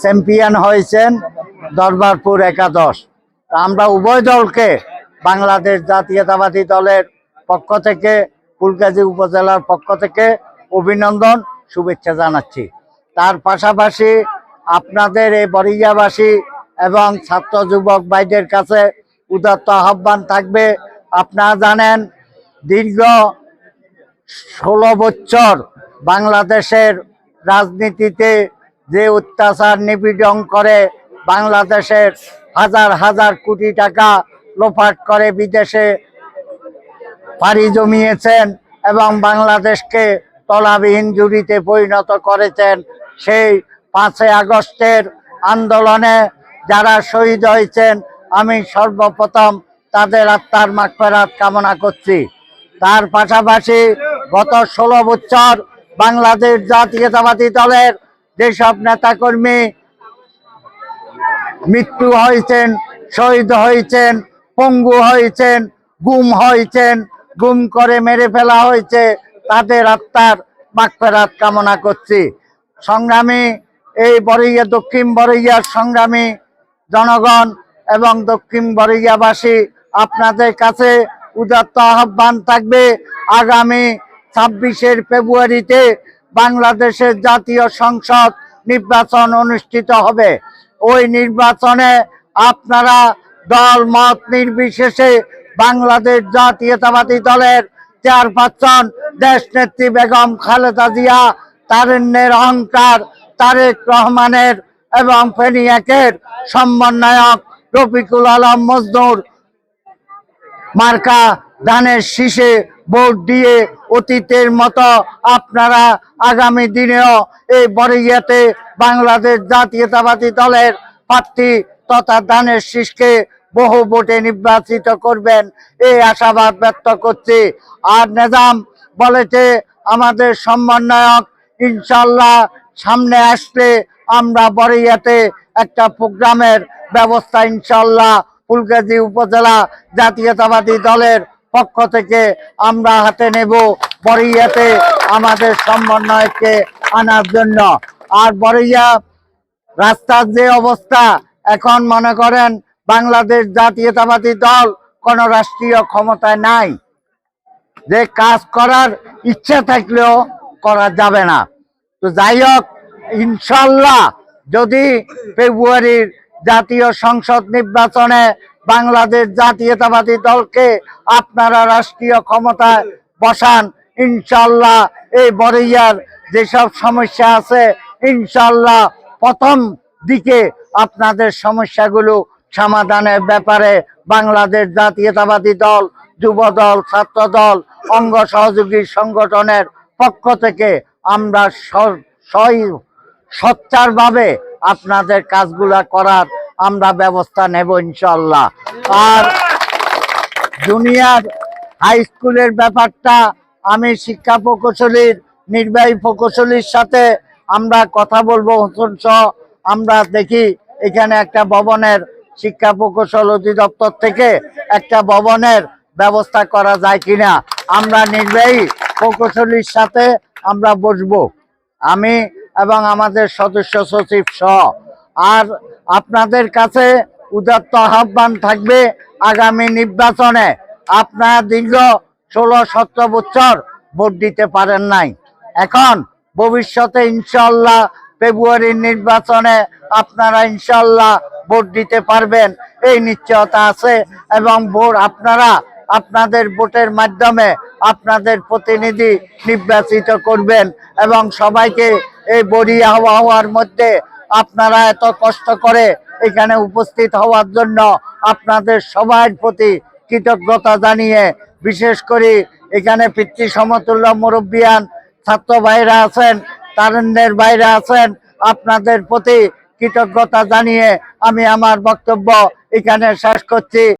Champion হয়েছেন দরবারপুর একাদশ। আমরা উভয় দলকে বাংলাদেশ জাতীয়তাবাদী দলের পক্ষ থেকে, ফুলগাজী উপজেলার পক্ষ থেকে অভিনন্দন, শুভেচ্ছা জানাচ্ছি। তার পাশাপাশি আপনাদের এই বরিয়াবাসী এবং ছাত্র যুবক ভাইদের কাছে উদাত্ত আহ্বান থাকবে। আপনারা জানেন, দীর্ঘ ষোলো বছর বাংলাদেশের রাজনীতিতে যে অত্যাচার নিপীড়ন করে বাংলাদেশের হাজার হাজার কোটি টাকা লোপাট করে বিদেশে পাড়ি জমিয়েছেন এবং বাংলাদেশকে তলাবিহীন জুড়িতে পরিণত করেছেন, সেই পাঁচই আগস্টের আন্দোলনে যারা শহীদ হয়েছেন, আমি সর্বপ্রথম তাদের আত্মার মাগফেরাত কামনা করছি। তার পাশাপাশি গত ষোলো বছর বাংলাদেশ জাতীয়তাবাদী দলের যেসব নেতাকর্মী মৃত্যু হয়েছেন, শহীদ হয়েছেন, পঙ্গু হয়েছেন, গুম হয়েছেন, গুম করে মেরে ফেলা হয়েছে, তাদের আত্মার মাগফেরাত কামনা করছি। সংগ্রামী এই বরইয়া দক্ষিণ বরইয়ার সংগ্রামী জনগণ এবং দক্ষিণ বরইয়াবাসী আপনাদের কাছে উদাত্ত আহ্বান থাকবে। আগামী ছাব্বিশের ফেব্রুয়ারিতে বাংলাদেশের জাতীয় সংসদ নির্বাচন অনুষ্ঠিত হবে। ওই নির্বাচনে আপনারা দল, মত নির্বিশেষে বাংলাদেশ জাতীয়তাবাদী দলের চেয়ারপারসন দেশ নেত্রী বেগম খালেদা জিয়া, তারেন্নের অহংকার, তারেক রহমানের এবং ফেনিয়াকের সমন্বয়ক রফিকুল আলম মজনুর মার্কা ধানের শীষে ভোট দিয়ে অতীতের মতো আপনারা আগামী দিনেও এই বরিয়াতে বাংলাদেশ জাতীয়তাবাদী দলের প্রার্থী তথা ধানের শীষকে বহু ভোটে নির্বাচিত করবেন। এই আশাবাদ ব্যক্ত করছি। আর নেজাম বলেছে আমাদের সমন্বয়ক ইনশাল্লাহ সামনে আসলে আমরা বরিয়াতে একটা প্রোগ্রামের ব্যবস্থা ইনশাল্লাহ ফুলগাজী উপজেলা জাতীয়তাবাদী দলের পক্ষ থেকে আমরা হাতে নেব বরিয়াতে আমাদের সমন্বয়কে আনার জন্য। আর বরিয়া রাস্তার যে অবস্থা, এখন মনে করেন বাংলাদেশ জাতীয়তাবাদী দল কোন রাষ্ট্রীয় ক্ষমতায় নাই। যে কাজ করার ইচ্ছা থাকলেও করা যাবে না। তো যাই হোক, ইনশাল্লাহ যদি ফেব্রুয়ারির জাতীয় সংসদ নির্বাচনে বাংলাদেশ জাতীয়তাবাদী দলকে আপনারা রাষ্ট্রীয় ক্ষমতায় বসান ইনশাল্লাহ এই বড়ইয়ার যেসব সমস্যা আছে ইনশাল্লাহ প্রথম দিকে আপনাদের সমস্যাগুলো সমাধানের ব্যাপারে বাংলাদেশ জাতীয়তাবাদী দল যুব দল ছাত্র দল অঙ্গ সহযোগী সংগঠনের পক্ষ থেকে আমরা সোচ্চারভাবে আপনাদের কাজগুলা করার আমরা ব্যবস্থা নেব ইনশাল্লাহ আর জুনিয়র হাই স্কুলের ব্যাপারটা আমি শিক্ষা প্রকৌশলীর, নির্বাহী প্রকৌশলীর সাথে আমরা কথা বলব, হোসেন সহ আমরা দেখি এখানে একটা ভবনের শিক্ষা প্রকৌশল অধিদপ্তর থেকে একটা ভবনের ব্যবস্থা করা যায় কিনা। আমরা নির্বাহী প্রকৌশলীর সাথে আমরা বসবো। আমি এবং আমাদের সদস্য সচিব সহ। আর আপনাদের কাছে উদাত্ত আহ্বান থাকবে আগামী নির্বাচনে। আপনারা দীর্ঘ ষোলো সতেরো বছর ভোট দিতে পারেন নাই। এখন ভবিষ্যতে ইনশাল্লাহ ফেব্রুয়ারির নির্বাচনে আপনারা ইনশাল্লাহ ভোট দিতে পারবেন। এই নিশ্চয়তা আছে এবং ভোট আপনারা আপনাদের ভোটের মাধ্যমে আপনাদের প্রতিনিধি নির্বাচিত করবেন এবং সবাইকে এই বড়ি আবহাওয়ার মধ্যে আপনারা এত কষ্ট করে এখানে উপস্থিত হওয়ার জন্য আপনাদের সবার প্রতি কৃতজ্ঞতা জানিয়ে, বিশেষ করে এখানে পিতৃ সমতুল্য মুরব্বিয়ান ছাত্র ভাইরা আছেন, তারুণ্যের বাইরে আছেন, আপনাদের প্রতি কৃতজ্ঞতা জানিয়ে আমি আমার বক্তব্য এখানে শেষ করছি।